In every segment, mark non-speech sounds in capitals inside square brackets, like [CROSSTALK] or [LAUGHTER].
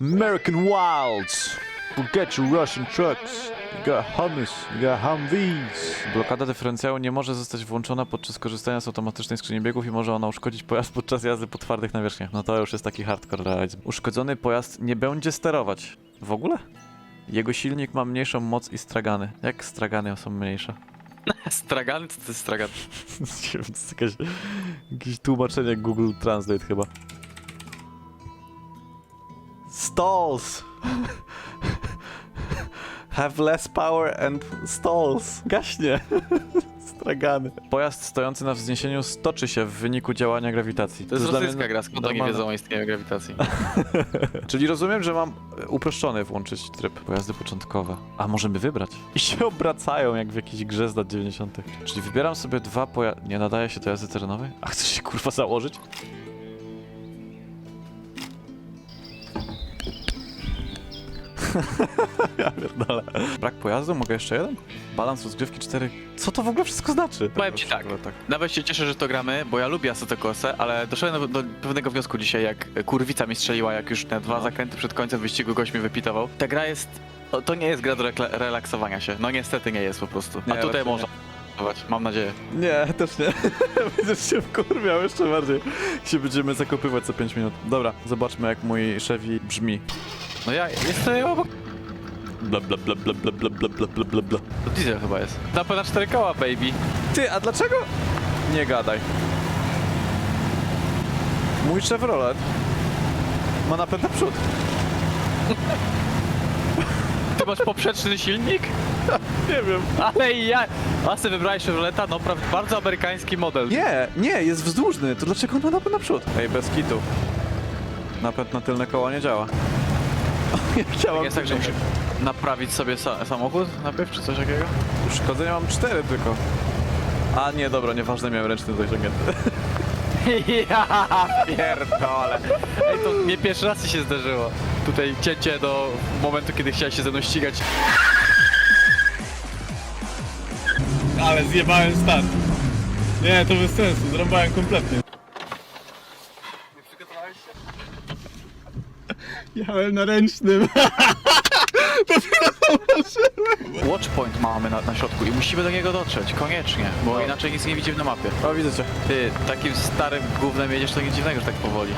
American Wilds. Forget your Russian trucks. You got hummus, you got Humvees. Blokada dyferencjału nie może zostać włączona podczas korzystania z automatycznej skrzyni biegów i może ona uszkodzić pojazd podczas jazdy po twardych nawierzchniach. No to już jest taki hardcore realizm. Uszkodzony pojazd nie będzie sterować. W ogóle? Jego silnik ma mniejszą moc i stragany. Jak stragany są mniejsze? [LAUGHS] Stragany? Co to jest stragan? [LAUGHS] Nie wiem, to jest jakaś, jakieś tłumaczenie Google Translate chyba. Stalls! Have less power and stalls. Gaśnie. Stragany. Pojazd stojący na wzniesieniu stoczy się w wyniku działania grawitacji. To jest dla mnie rosyjska gra, skąd oni normalne. wiedzą o istnieniu grawitacji? [LAUGHS] Czyli rozumiem, że mam e, uproszczony włączyć tryb. Pojazdy początkowe. A możemy wybrać. I się obracają jak w jakiejś grze z lat 90. Czyli wybieram sobie dwa pojazdy. Nie nadaje się do jazdy terenowej? A chcesz się kurwa założyć? [LAUGHS] ja pierdolę. Brak pojazdu? Mogę jeszcze jeden? Balans rozgrywki 4. Co to w ogóle wszystko znaczy? Powiem ci tak. tak. Nawet się cieszę, że to gramy, bo ja lubię Assetto Corsa, ale doszedłem do, do pewnego wniosku dzisiaj, jak kurwica mi strzeliła, jak już te dwa No. zakręty przed końcem wyścigu gość mnie wypitował. Ta gra jest... o, To nie jest gra do relaksowania się. No niestety nie jest po prostu. Nie, A tutaj można. Mam nadzieję. Nie, też nie. [LAUGHS] Będziesz się wkurwiał jeszcze bardziej. Się będziemy zakopywać co 5 minut. Dobra, zobaczmy jak mój Chevy brzmi. No ja jestem obok... Bla bla bla bla bla bla bla bla bla bla bla. To diesel chyba jest. Napęd na cztery koła, baby. Ty, a dlaczego? Nie gadaj. Mój Chevrolet ma napęd naprzód. Ty masz poprzeczny silnik? [LAUGHS] Nie wiem. Ale ja... A ty wybrałeś Chevroleta? No prawda, bardzo amerykański model. Nie, nie, jest wzdłużny. To dlaczego on ma napęd naprzód? Ej, bez kitu. Napęd na tylne koła nie działa. [LAUGHS] Chciałam Jest tak, że musisz naprawić sobie sa samochód najpierw, czy coś takiego? Uszkodzenia mam cztery tylko. A nie, dobra, nieważne, miałem ręczny zaciągnięty. [LAUGHS] Ja pierdolę. Ej, to mnie pierwszy raz ci się zdarzyło. Tutaj cięcie do momentu, kiedy chciałeś się ze mną ścigać. Ale zjebałem start. Nie, to bez sensu, zrąbałem kompletnie. Jechałem na ręcznym. [LAUGHS] Watchpoint mamy na, na środku i musimy do niego dotrzeć, koniecznie, bo inaczej nic nie widzimy na mapie. O, widzę cię. Ty, takim starym gównem jedziesz, to nic dziwnego, że tak powoli.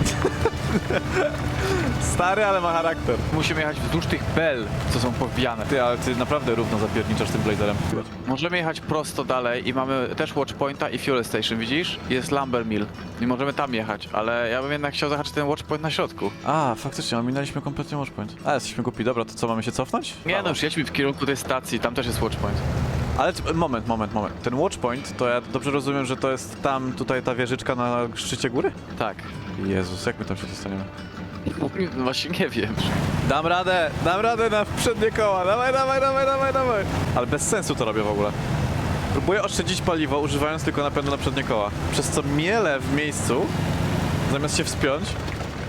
Stary, ale ma charakter. Musimy jechać wzdłuż tych bel, co są powbijane. Ty, ale ty naprawdę równo zapierniczasz tym blazerem. Możemy jechać prosto dalej i mamy też Watchpointa i Fuel Station, widzisz? Jest Lumber Mill i możemy tam jechać, ale ja bym jednak chciał zahaczyć ten Watchpoint na środku. A, faktycznie, ominęliśmy kompletnie watchpoint. A, jesteśmy głupi. Dobra, to co, mamy się cofnąć? Nie no, już jedźmy w kierunku tej stacji, tam też jest Watchpoint. Ale moment, moment, moment. Ten watchpoint, to ja dobrze rozumiem, że to jest tam, tutaj ta wieżyczka na szczycie góry? Tak. Jezus, jak my tam się dostaniemy? [LAUGHS] Właśnie nie wiem. Dam radę, dam radę na przednie koła. Dawaj, dawaj, dawaj, dawaj, dawaj. Ale bez sensu to robię w ogóle. Próbuję oszczędzić paliwo, używając tylko napędu na przednie koła. Przez co mielę w miejscu, zamiast się wspiąć,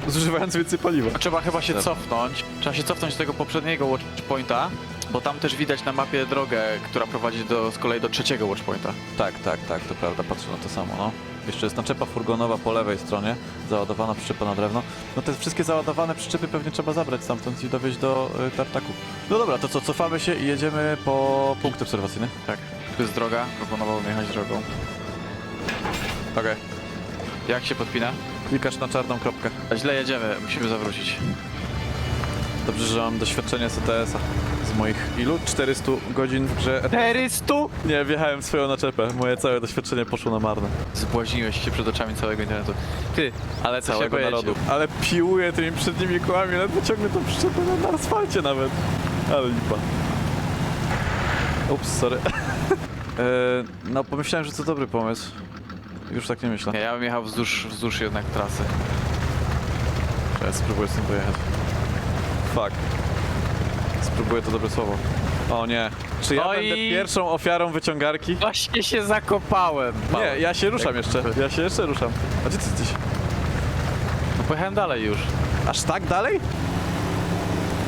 zużywając więcej paliwa. Trzeba chyba się cofnąć. Trzeba się cofnąć do tego poprzedniego Watchpointa, bo tam też widać na mapie drogę, która prowadzi do, z kolei do trzeciego Watchpointa. Tak, tak, tak, to prawda, patrzę na to samo, no. Jeszcze jest naczepa furgonowa po lewej stronie, załadowana przyczepa na drewno. No te wszystkie załadowane przyczepy pewnie trzeba zabrać stamtąd i dowieźć do y, tartaku. No dobra, to co, cofamy się i jedziemy po punkt obserwacyjny? Tak. Tu jest droga, proponowałbym jechać drogą. Okej. Jak się podpina? Klikasz na czarną kropkę. A źle jedziemy, musimy zawrócić. Dobrze, że mam doświadczenie z ETS-a. Z moich ilu? 400 godzin w grze. 400? Nie, wjechałem w swoją naczepę. Moje całe doświadczenie poszło na marne. Zbłaźniłeś się przed oczami całego internetu. Ty, ale co Całego się narodu. Ale piłuję tymi przednimi kołami, ledwo ciągnę tą przyczepę na, na asfalcie nawet. Ale lipa. Ups, sorry. [LAUGHS] e, no, pomyślałem, że to dobry pomysł. Już tak nie myślę. Nie, ja bym jechał wzdłuż, wzdłuż jednak trasy. Ja spróbuję z tym pojechać. Fuck. Spróbuję to dobre słowo. O nie. Czy ja No będę i- pierwszą ofiarą wyciągarki? Właśnie się zakopałem. Nie, ja się ruszam jeszcze. Ja się jeszcze ruszam. A gdzie ty jesteś? No pojechałem dalej już. Aż tak dalej?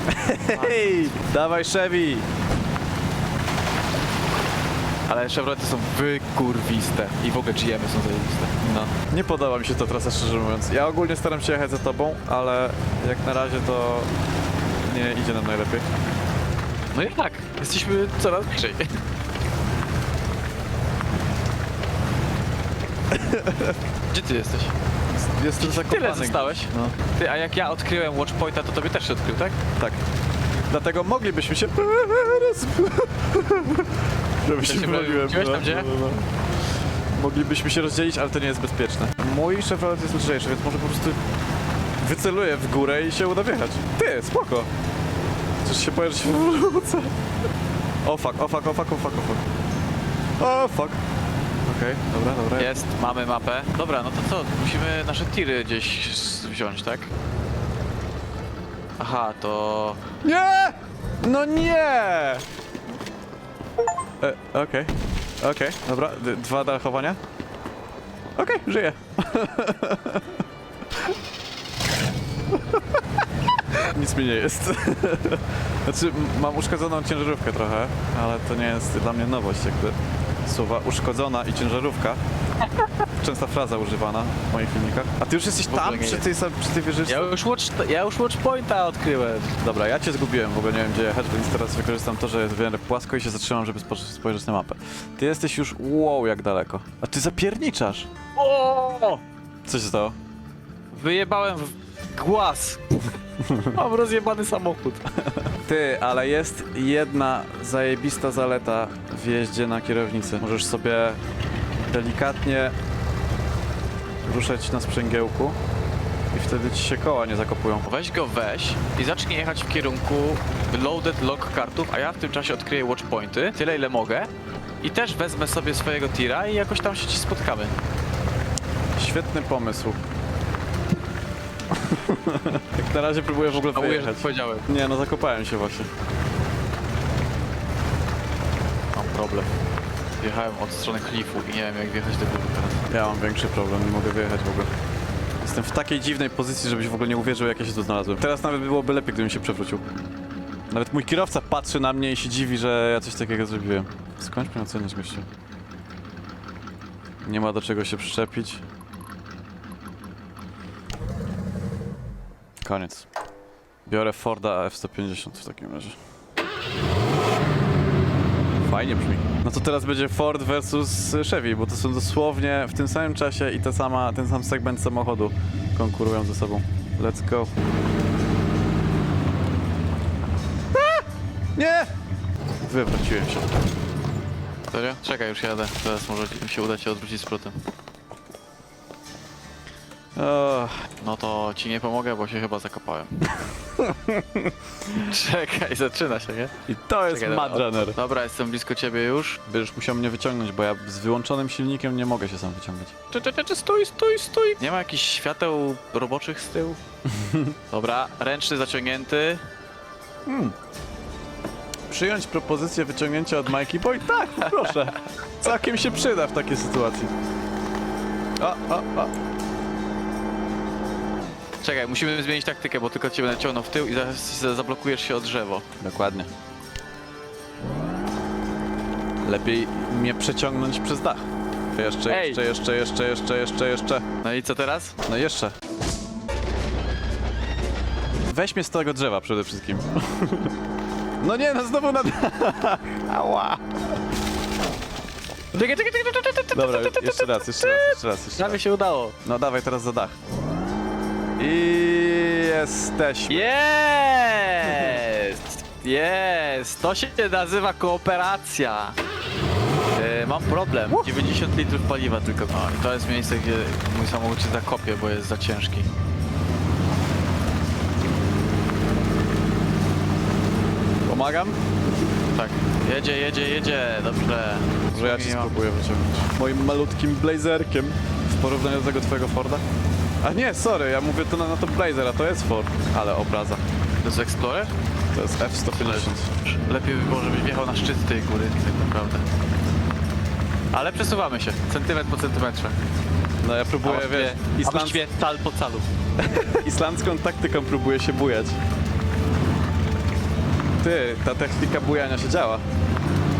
[LAUGHS] Hej! Dawaj Chevy! Ale Chevrolety są wykurwiste i w ogóle GM są zajebiste. No. Nie podoba mi się ta trasa, szczerze mówiąc. Ja ogólnie staram się jechać za tobą, ale jak na razie to nie idzie nam najlepiej. No i tak, jesteśmy coraz bliżej. [LAUGHS] Gdzie ty jesteś? Jestem zakopany. Tyle zostałeś? No, Ty, a jak ja odkryłem Watchpointa, to tobie też się odkrył, tak? tak. Dlatego moglibyśmy się... [LAUGHS] Żeby Ja się się pomyliłem. wróciłeś tam, gdzie? Moglibyśmy się rozdzielić, ale to nie jest bezpieczne. Mój Chevrolet jest lżejszy, więc może po prostu wyceluję w górę i się uda wjechać. Ty, spoko. Przecież się boję, że się wrócę. O fuck, o fuck, o fuck, o fuck, o fuck. O fuck. Okej, dobra, dobra. Jest, mamy mapę. Dobra, no to co? Musimy nasze tiry gdzieś s- wziąć, tak? Aha, to... Nie! No nie! E, Okej, okej, dobra, D dwa dachowania. Okej, żyję. [LAUGHS] [LAUGHS] Nic mi nie jest. [LAUGHS] znaczy, mam uszkodzoną ciężarówkę trochę, ale to nie jest dla mnie nowość, jakby słowa uszkodzona i ciężarówka. Częsta fraza używana w moich filmikach. A ty już jesteś ogóle tam, nie przy tej, sam- przy tej? Ja już, watch, ja już Watchpointa odkryłem. Dobra, ja cię zgubiłem, w ogóle nie wiem gdzie jechać, więc teraz wykorzystam to, że jest w miarę płasko i się zatrzymam, żeby spo- spojrzeć na mapę. Ty jesteś już wow jak daleko. A ty zapierniczasz! O! Co się stało? Wyjebałem w głaz. Mam rozjebany samochód. Ty, ale jest jedna zajebista zaleta w jeździe na kierownicy. Możesz sobie delikatnie ruszać na sprzęgiełku i wtedy ci się koła nie zakopują. Weź go weź i zacznij jechać w kierunku loaded lock kartów, a ja w tym czasie odkryję watchpointy, tyle ile mogę. I też wezmę sobie swojego tira i jakoś tam się ci spotkamy. Świetny pomysł. Jak [LAUGHS] na razie próbuję w ogóle że wyjechać. to powiedziałem. Nie, no zakopałem się właśnie. Mam problem. Wjechałem od strony klifu i nie wiem jak wjechać do góry teraz. Ja mam większy problem, nie mogę wyjechać w ogóle. Jestem w takiej dziwnej pozycji, żebyś w ogóle nie uwierzył, jak ja się tu znalazłem. Teraz nawet byłoby lepiej, gdybym się przewrócił. Nawet mój kierowca patrzy na mnie i się dziwi, że ja coś takiego zrobiłem. Skończ mnie oceniać, gościu. Nie ma do czego się przyczepić. Koniec. Biorę Forda F-150 w takim razie. Fajnie brzmi. No to teraz będzie Ford versus Chevy, bo to są dosłownie w tym samym czasie i ta sama, ten sam segment samochodu konkurują ze sobą. Let's go. A! Nie! Wywróciłem się. Serio? Czekaj, już jadę. Teraz może się uda cię odwrócić z protem. No to ci nie pomogę, bo się chyba zakopałem. [LAUGHS] Czekaj, zaczyna się, nie? I to jest Czekaj, Mad dobra, Runner. Dobra, jestem blisko ciebie już. Będziesz musiał mnie wyciągnąć, bo ja z wyłączonym silnikiem nie mogę się sam wyciągać. Cze, cze, cze, cze, stój, stój, stój. Nie ma jakichś świateł roboczych z tyłu? [LAUGHS] Dobra, ręczny zaciągnięty. Hmm. Przyjąć propozycję wyciągnięcia od Mikey Boy? Tak, proszę. [LAUGHS] Całkiem się przyda w takiej sytuacji. O, o, o. Czekaj, musimy zmienić taktykę, bo tylko cię będę ciągnął w tył i zaraz za- zablokujesz się o drzewo. Dokładnie. Lepiej mnie przeciągnąć przez dach. Jeszcze, Ej! jeszcze, jeszcze, jeszcze, jeszcze, jeszcze, jeszcze. No i co teraz? No jeszcze. Weź mnie z tego drzewa przede wszystkim. [LAUGHS] No nie, no znowu na dach. [LAUGHS] Ała. Czekaj, czekaj, czekaj, czekaj, czekaj, Dobra, jeszcze raz, jeszcze raz, jeszcze raz, jeszcze raz. Prawie się udało. No dawaj teraz za dach. I jesteśmy. Jest! Jest! To się nazywa kooperacja. E, mam problem. 90 litrów paliwa tylko. No i to jest miejsce, gdzie mój samochód się zakopie, bo jest za ciężki. Pomagam? Tak. Jedzie, jedzie, jedzie. Dobrze. Że ja cię mam- spróbuję wyciągnąć. Moim malutkim blazerkiem w porównaniu do tego twojego Forda. A nie, sorry, ja mówię to na, na to Blazer, a to jest Ford. Ale obraza. To jest Explorer? To jest F-150. Lepiej by było, żebyś wjechał na szczyt tej góry, tak naprawdę. Ale przesuwamy się, centymetr po centymetrze. No ja próbuję, wiesz, islands właściwie cal po calu. [LAUGHS] islandzką taktyką próbuję się bujać. Ty, ta technika bujania się działa.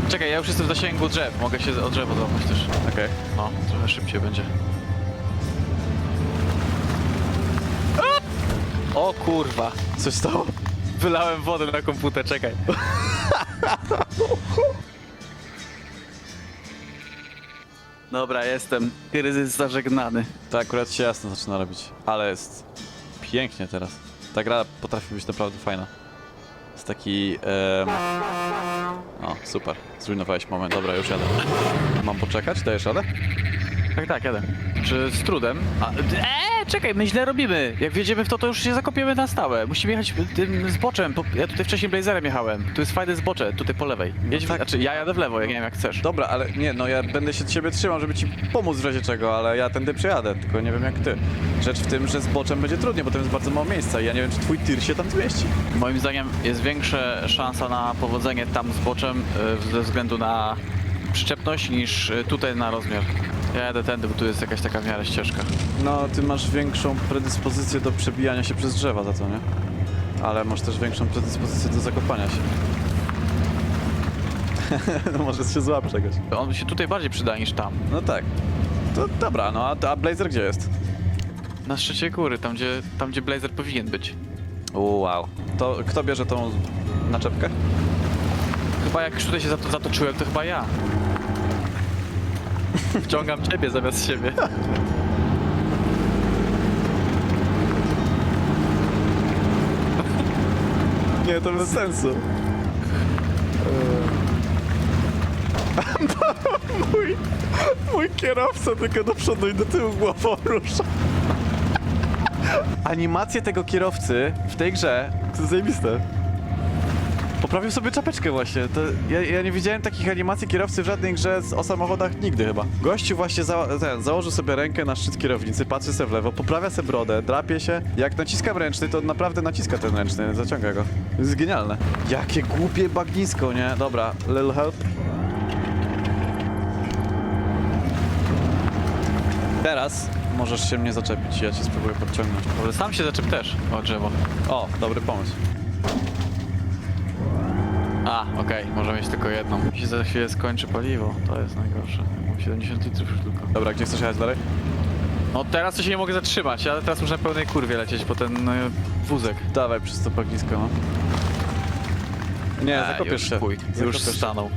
Czekaj, ja już jestem w zasięgu drzew. Mogę się o drzewo złapać też. Okej. No, trochę szybciej będzie. O kurwa. Coś stało? Wylałem wodę na komputer, czekaj. Dobra, jestem. Kryzys zażegnany. To akurat się jasno zaczyna robić. Ale jest pięknie teraz. Ta gra potrafi być naprawdę fajna. Jest taki... em, O, super. Zrujnowałeś moment. Dobra, już jadę. Mam poczekać? Dajesz radę? Tak, tak, jadę. Czy z trudem? A, eee, czekaj, my źle robimy. Jak wjedziemy w to, to już się zakopiemy na stałe. Musimy jechać tym zboczem. Ja tutaj wcześniej blazerem jechałem. Tu jest fajne zbocze, tutaj po lewej. Jedź, tak. Znaczy, ja jadę w lewo, ja nie wiem jak chcesz. Dobra, ale nie, no ja będę się ciebie trzymał, żeby ci pomóc w razie czego, ale ja tędy przejadę, tylko nie wiem jak ty. Rzecz w tym, że z boczem będzie trudniej, bo tam jest bardzo mało miejsca i ja nie wiem, czy twój tir się tam zmieści. Moim zdaniem jest większa szansa na powodzenie tam z boczem y, ze względu na przyczepność niż y, tutaj na rozmiar. Ja jadę tędy, bo tu jest jakaś taka w miarę ścieżka. No, ty masz większą predyspozycję do przebijania się przez drzewa za to, nie? Ale masz też większą predyspozycję do zakopania się. [LAUGHS] no może się złap czegoś. On się tutaj bardziej przyda niż tam. No tak. To dobra, no a, a Blazer gdzie jest? Na szczycie góry, tam gdzie, tam gdzie Blazer powinien być. Wow. To kto bierze tą naczepkę? Chyba jak już tutaj się zato- zatoczyłem, to chyba ja. Wciągam ciebie zamiast siebie. Nie, to bez sensu. [LAUGHS] mój, mój kierowca tylko do przodu i do tyłu głową rusza. Animacje tego kierowcy w tej grze to jest zajebiste. Poprawił sobie czapeczkę właśnie. To ja, ja nie widziałem takich animacji kierowcy w żadnej grze z, o samochodach nigdy chyba. Gościu właśnie za, ten, założył sobie rękę na szczyt kierownicy, patrzy sobie w lewo, poprawia sobie brodę, drapie się. Jak naciskam ręczny, to naprawdę naciska ten ręczny, zaciąga go. To jest genialne. Jakie głupie bagnisko, nie? Dobra, little help. Teraz możesz się mnie zaczepić, ja cię spróbuję podciągnąć. Ale sam się zaczep też o drzewo. O, dobry pomysł. A, okej, może mieć tylko jedną. Mi się za chwilę skończy paliwo, to jest najgorsze. Mam 70 litrów już tylko. Dobra, gdzie chcesz jechać dalej? No teraz to się nie mogę zatrzymać, ale teraz muszę na pełnej kurwie lecieć po ten e, wózek. Dawaj przez to bagnisko, no. Nie, A, zakopiesz już się. chuj, już Zakopiesz się. stanął.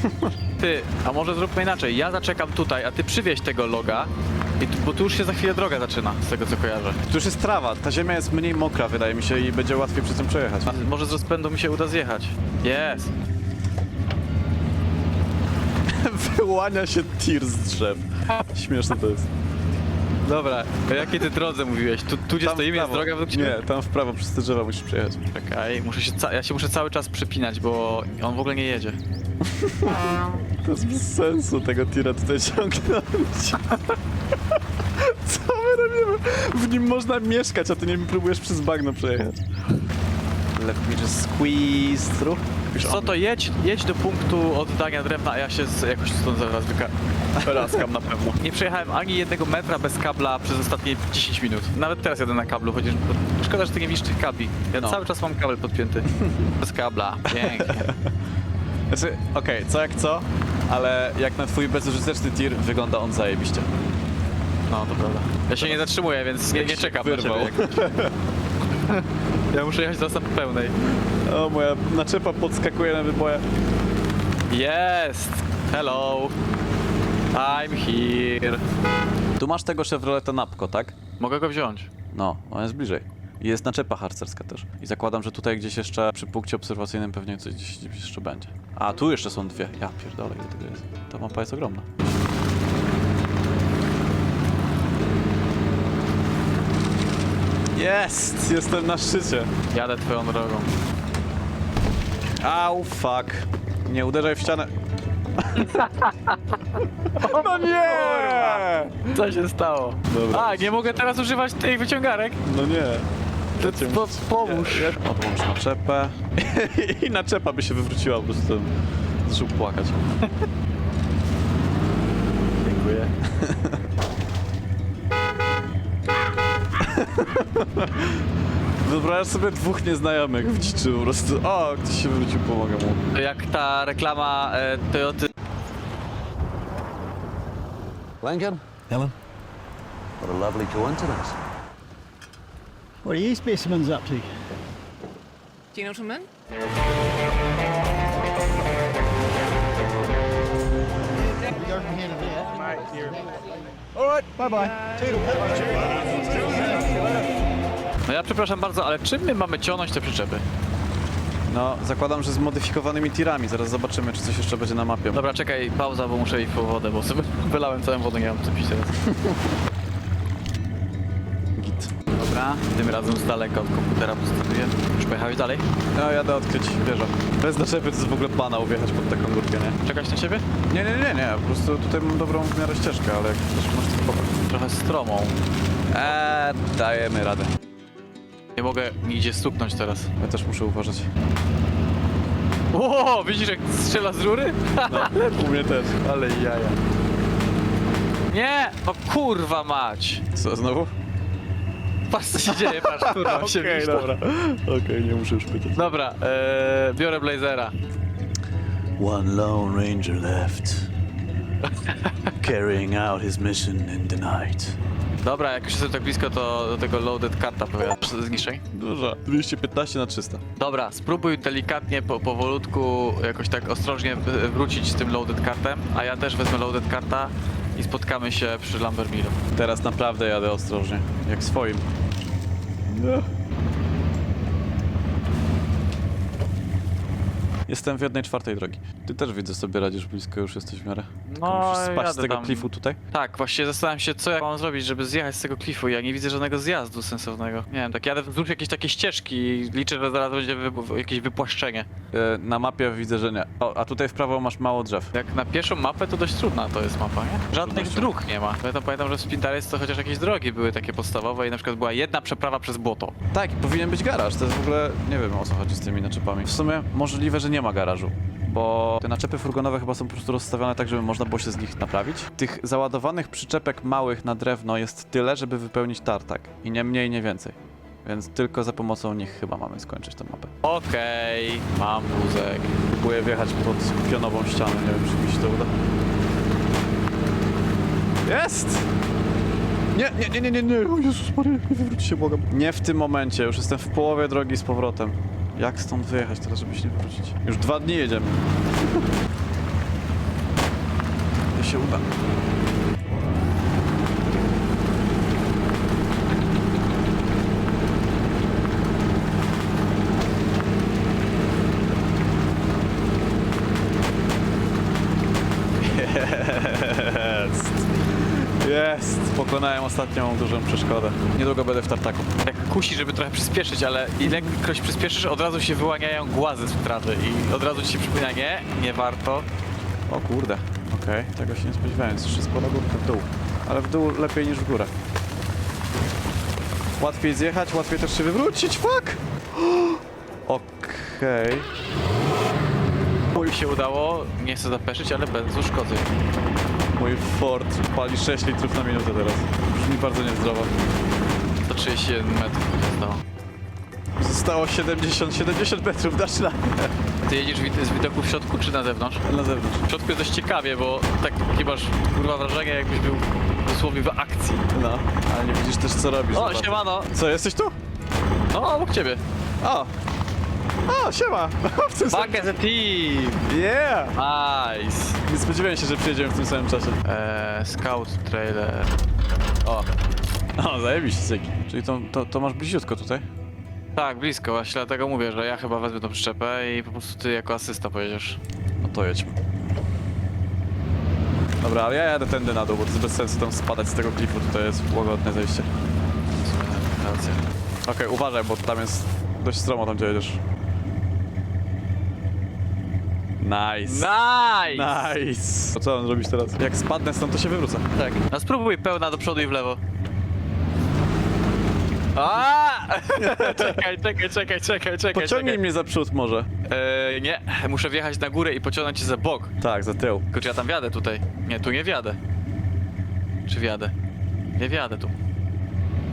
[LAUGHS] Ty, a może zróbmy inaczej. Ja zaczekam tutaj, a ty przywieź tego loga, i tu, bo tu już się za chwilę droga zaczyna, z tego co kojarzę. Tu już jest trawa, ta ziemia jest mniej mokra, wydaje mi się, i będzie łatwiej przez tym przejechać. A może z rozpędu mi się uda zjechać. Jest! [LAUGHS] Wyłania się tir z drzew. Śmieszne to jest. Dobra, o jakiej ty drodze mówiłeś? Tu, tu gdzie Tam w stoimy jest prawo. droga według ciebie? Nie, tam w prawo przez te drzewa musisz przejechać. Czekaj, muszę się ca- ja się muszę cały czas przypinać, bo on w ogóle nie jedzie. [LAUGHS] To jest bez sensu tego tira tutaj ciągnąć. [LAUGHS] Co my robimy? W nim można mieszkać, a ty nie próbujesz przez bagno przejechać. Let me just squeeze through. Wiesz co, to jedź, jedź do punktu oddania drewna, a ja się z, jakoś stąd zaraz wyka... Raskam na pewno. Nie przejechałem ani jednego metra bez kabla przez ostatnie 10 minut. Nawet teraz jadę na kablu, chociaż szkoda, że ty nie widzisz tych kabli. Ja No. cały czas mam kabel podpięty. Bez kabla. Pięknie. Znaczy, okej, co jak co, ale jak na twój bezużyteczny tir wygląda on zajebiście. No, to prawda. Ja się nie zatrzymuję, więc nie, nie czekam wyrwał. na ciebie. [LAUGHS] Ja muszę jechać teraz na pełnej. O, moja naczepa podskakuje na wyboje. Jest! Hello! I'm here. Tu masz tego Chevroleta Napco, tak? Mogę go wziąć. No, on jest bliżej. I Jest naczepa harcerska też. I zakładam, że tutaj gdzieś jeszcze przy punkcie obserwacyjnym pewnie coś gdzieś, gdzieś jeszcze będzie. A, tu jeszcze są dwie. Ja pierdolę, ile tego jest. Ta mapa jest ogromna. Jest! Jestem na szczycie. Jadę twoją drogą. Au, fuck. Nie uderzaj w ścianę. [LAUGHS] No nie! Co się stało? Dobra. A, nie mogę teraz używać tych wyciągarek? No nie. To po, pomóż. Odłącz naczepę. [LAUGHS] I naczepa by się wywróciła, po prostu zaczął płakać. Wyobraź sobie dwóch nieznajomych w dziczy po prostu. O, ktoś się wrócił, pomogę mu. To Jak ta reklama e, Toyoty Lincoln? Helen? What a lovely coincidence. What are you specimens up to? Gentlemen? Alright, bye bye. No ja przepraszam bardzo, ale czym my mamy ciągnąć te przyczepy? No, zakładam, że z modyfikowanymi tirami. Zaraz zobaczymy, czy coś jeszcze będzie na mapie. Dobra, czekaj, pauza, bo muszę iść po wodę, bo sobie [LAUGHS] wylałem całą wodę, nie mam co pić teraz. [LAUGHS] Git. Dobra, tym razem z daleka od komputera postawię. Już pojechałeś dalej? No, jadę odkryć wieżę. Bez naczepy to jest w ogóle banał wjechać pod taką górkę, nie? Czekać na ciebie? Nie, nie, nie, nie. Po prostu tutaj mam dobrą w miarę ścieżkę, ale jak też masz spoko. Trochę stromą. Eee, dajemy radę. Nie mogę nigdzie stuknąć teraz. Ja też muszę uważać. O, widzisz jak strzela z rury? No, [LAUGHS] u mnie też. Ale jaja. Nie! No kurwa mać! Co, znowu? Patrz co się dzieje, patrz, kurwa, się [LAUGHS] Okej, dobra. Okej, nie muszę już pytać. Dobra, e, biorę blazera. One Lone Ranger left, [LAUGHS] carrying out his mission in the night. Dobra, jak już jestem tak blisko, to do tego loaded karta powiadam. Zniszczaj. Duża. 215 na 300. Dobra, spróbuj delikatnie, po, powolutku, jakoś tak ostrożnie wrócić z tym loaded kartem, a ja też wezmę loaded karta i spotkamy się przy Lambermilu. Teraz naprawdę jadę ostrożnie. Jak swoim. Jestem w jednej czwartej drogi. Ty też widzę sobie radzisz blisko, już jesteś w miarę. Tylko No, musisz spaść z jadę tego tam. klifu tutaj. Tak, właściwie zastanawiam się, co ja mam zrobić, żeby zjechać z tego klifu. Ja nie widzę żadnego zjazdu sensownego. Nie wiem, tak jadę wzdłuż jakiejś takiej ścieżki i liczę, że zaraz będzie wy, jakieś wypłaszczenie. E, Na mapie widzę, że nie. O, a tutaj w prawo masz mało drzew. Jak na pierwszą mapę, to dość trudna to jest mapa, nie? Żadnych Trudnością. dróg nie ma. Ja tam pamiętam, że w Spintaris to chociaż jakieś drogi były takie podstawowe i na przykład była jedna przeprawa przez błoto. Tak, powinien być garaż. To jest w ogóle. Nie wiem o co chodzi z tymi naczepami. W sumie możliwe, że nie ma garażu. Bo te naczepy furgonowe chyba są po prostu rozstawione tak, żeby można było się z nich naprawić. Tych załadowanych przyczepek małych na drewno jest tyle, żeby wypełnić tartak. I nie mniej, nie więcej. Więc tylko za pomocą nich chyba mamy skończyć tę mapę. Okej, mam wózek. Próbuję wjechać pod pionową ścianę, nie wiem czy mi się to uda. Jest! Nie, nie, nie, nie, nie, nie, o Jezus Maria, nie wywróć się, błagam. Nie w tym momencie, już jestem w połowie drogi z powrotem. Jak stąd wyjechać teraz, żeby się nie wrócić? Już dwa dni jedziemy. To się uda. Jest! Jest! Pokonałem ostatnią dużą przeszkodę. Niedługo będę w tartaku. Tak kusi, żeby trochę przyspieszyć, ale ilekroć przyspieszysz, od razu się wyłaniają głazy z trawy i od razu ci się przypomina, nie, nie warto. O kurde, okej, tego się nie spodziewałem, jeszcze spora górka w dół. Ale w dół lepiej niż w górę. Łatwiej zjechać, łatwiej też się wywrócić, fuck! [GASPS] Okej. Mój się udało, nie chcę zapeszyć, ale bez uszkodzeń. Mój Ford pali 6 litrów na minutę teraz. Brzmi bardzo niezdrowo. 131 metrów się stało. Zostało 70, 70 metrów, dasz radę. Ty jedziesz wid- z widoku w środku czy na zewnątrz? Na zewnątrz. W środku jest dość ciekawie, bo tak takie masz kurwa wrażenie, jakbyś był dosłownie w akcji. No, ale nie widzisz też co robisz. O, siemano! Co, jesteś tu? No, obok ciebie. O! O, siema! [LAUGHS] W tym samym... Back as a team! Yeah! Nice! Nie spodziewałem się, że przyjedziemy w tym samym czasie. Eee, scout trailer. O! O, zajebiście, Zyki. Czyli to, to, to masz bliziutko tutaj? Tak, blisko, właśnie dlatego mówię, że ja chyba wezmę tą przyczepę i po prostu ty jako asysta pojedziesz. No to jedź. Dobra, ale ja jadę tędy na dół, bo to jest bez sensu tam spadać z tego klifu, tutaj jest łagodne zejście. Racja. Okej, uważaj, bo tam jest dość stromo tam gdzie jedziesz. Nice! Nice! Nice! Co mam zrobić teraz? Jak spadnę stąd, to się wywrócę. Tak. No spróbuj pełna do przodu i w lewo. A! [LAUGHS] czekaj, czekaj, czekaj, czekaj, czekaj. Pociągnij czekaj. mnie za przód może. Eee, nie, muszę wjechać na górę i pociągnąć cię za bok. Tak, za tył. Tylko czy ja tam wjadę tutaj? Nie, tu nie wjadę. Czy wjadę? Nie wjadę tu.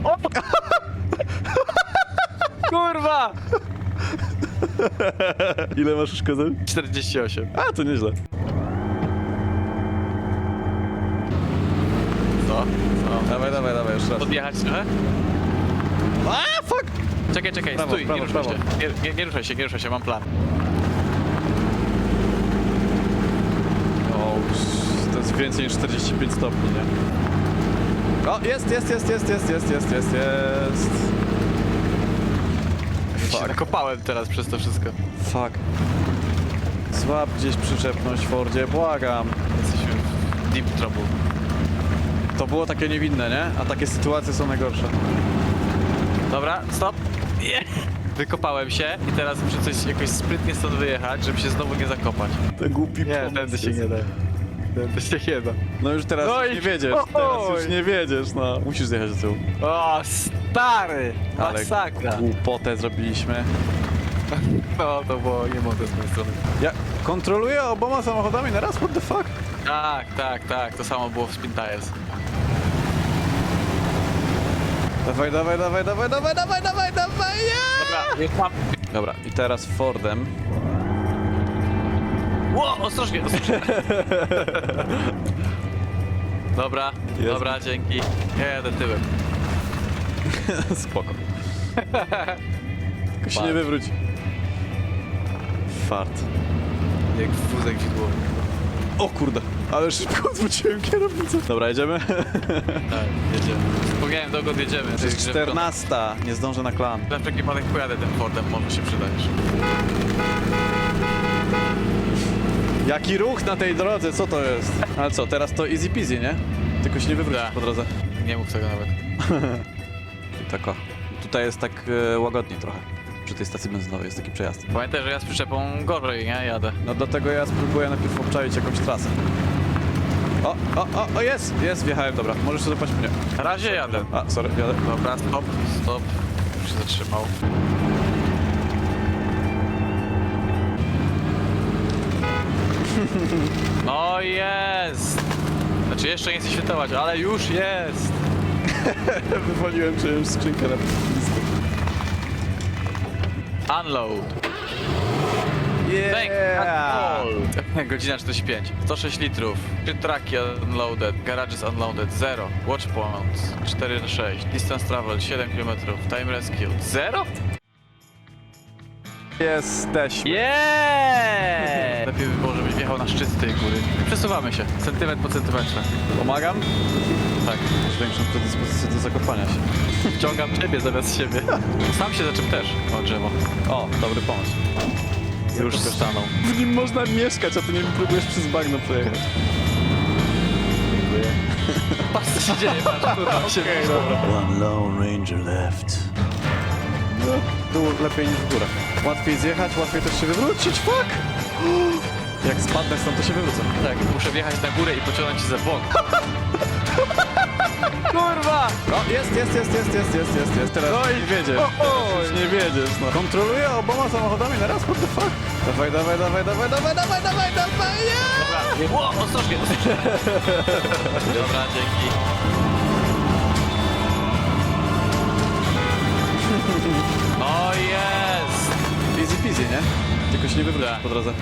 O! [LAUGHS] Kurwa! [LAUGHS] Ile masz uszkodzeń? 48. A, to nieźle. Co? Co? Dawaj, dawaj, dawaj, jeszcze raz. Podjechać trochę? A, fuck! Czekaj, czekaj, Prawo, stój, prawo, nie ruszaj prawo. się. Nie, nie, nie ruszaj się, nie ruszaj się, mam plan. O, to jest więcej niż 45 stopni, nie? O, jest, jest, jest, jest, jest, jest, jest, jest, jest. Się Fuck, nakopałem teraz przez to wszystko. fuck. Złap gdzieś przyczepność w Fordzie, błagam. Jesteśmy w deep trouble. To było takie niewinne, nie? A takie sytuacje są najgorsze. Dobra, stop. Nie. Wykopałem się i teraz muszę coś jakoś sprytnie stąd wyjechać, żeby się znowu nie zakopać. To głupi Nie, pomysł tędy się jest. nie da. Tędy się nie da. No już teraz No już i- nie wiedziesz, teraz oj. już nie wiedziesz, no. Musisz zjechać do tyłu. O, stary! Masakra. głupotę zrobiliśmy. [LAUGHS] No, to było niemądre z mojej strony. Ja kontroluję oboma samochodami na raz, what the fuck? Tak, tak, tak. To samo było w Spin Tires. Dawaj, dawaj, dawaj, dawaj, dawaj, dawaj, dawaj, dawaj! Dobra, już mam. Dobra, i teraz Fordem. Ło, ostrożnie, ostrożnie. [LAUGHS] Dobra, Jest. dobra, dzięki. Ja jadę tyłem. [LAUGHS] Spoko. Tylko się Fart. nie wywróć. Fart. Jak wózek widłowy. O kurde, ale szybko [LAUGHS] odwróciłem kierownicę. Dobra, jedziemy? Tak, jedziemy. Wspomniałem, dokąd jedziemy. To jest 14, nie zdążę na klan. Na wszelki wypadek pojadę tym Fordem, może się przydać. Jaki ruch na tej drodze, co to jest? Ale co, teraz to easy peasy, nie? Tylko się nie wywrócisz Tak. po drodze. Nie mów tego nawet. [LAUGHS] Tak o. Tutaj jest tak e, łagodniej trochę. Przy tej stacji benzynowej jest taki przejazd. Pamiętaj, że ja z przyczepą gorzej, nie? Jadę. No dlatego ja spróbuję najpierw obczaić jakąś trasę. O, o, o, o, jest, jest, wjechałem, dobra. Możesz zapać mnie. Na razie jadę. A, sorry, jadę. Dobra, stop, stop. Już się zatrzymał. No jest! Znaczy jeszcze nie chcę świętować, ale już jest! [LAUGHS] Wywaliłem czyjąś skrzynkę na blisko. Unload. Tank unload. Godzina 45. 106 litrów. Trzy traki unloaded. Garages unloaded. 0. Watch points. 4 na 6. Distance travel 7 km. Time rescue. 0? Jesteśmy. Yeah! [LAUGHS] Lepiej by było, żebyś wjechał na szczyt tej góry. Przesuwamy się. Centymetr po centymetrze. Pomagam? Tak. Masz większą predyspozycję do zakopania się. [LAUGHS] Wciągam ciebie zamiast siebie. [LAUGHS] Sam się zaczep też. O drzewo. O, dobry pomysł. Już stanął. W nim można mieszkać, a ty nie próbujesz przez bagno przejechać. Patrz co się dzieje, patrz. Kurwa, się One lone ranger left. No, dół lepiej niż w górę. Łatwiej zjechać, łatwiej też się wywrócić, fuck! [GASPS] Jak spadnę stąd, to się wywrócę. Tak, muszę wjechać na górę i pociągnąć ci za bok. [LAUGHS] Kurwa! No, jest, jest, jest, jest, jest, jest, jest, jest. Teraz No nie wiedziesz. o, o. Nie wiedziesz, no. Kontroluję oboma samochodami na raz, what the fuck? Dawaj, dawaj, dawaj, dawaj, dawaj, dawaj, dawaj, dawaj, yeah! Dobra, Ło, ostrożnie, ostrożnie. [LAUGHS] Dobra, dzięki. O jest! Easy peasy, nie? Tylko się nie wywrócisz Tak. po drodze.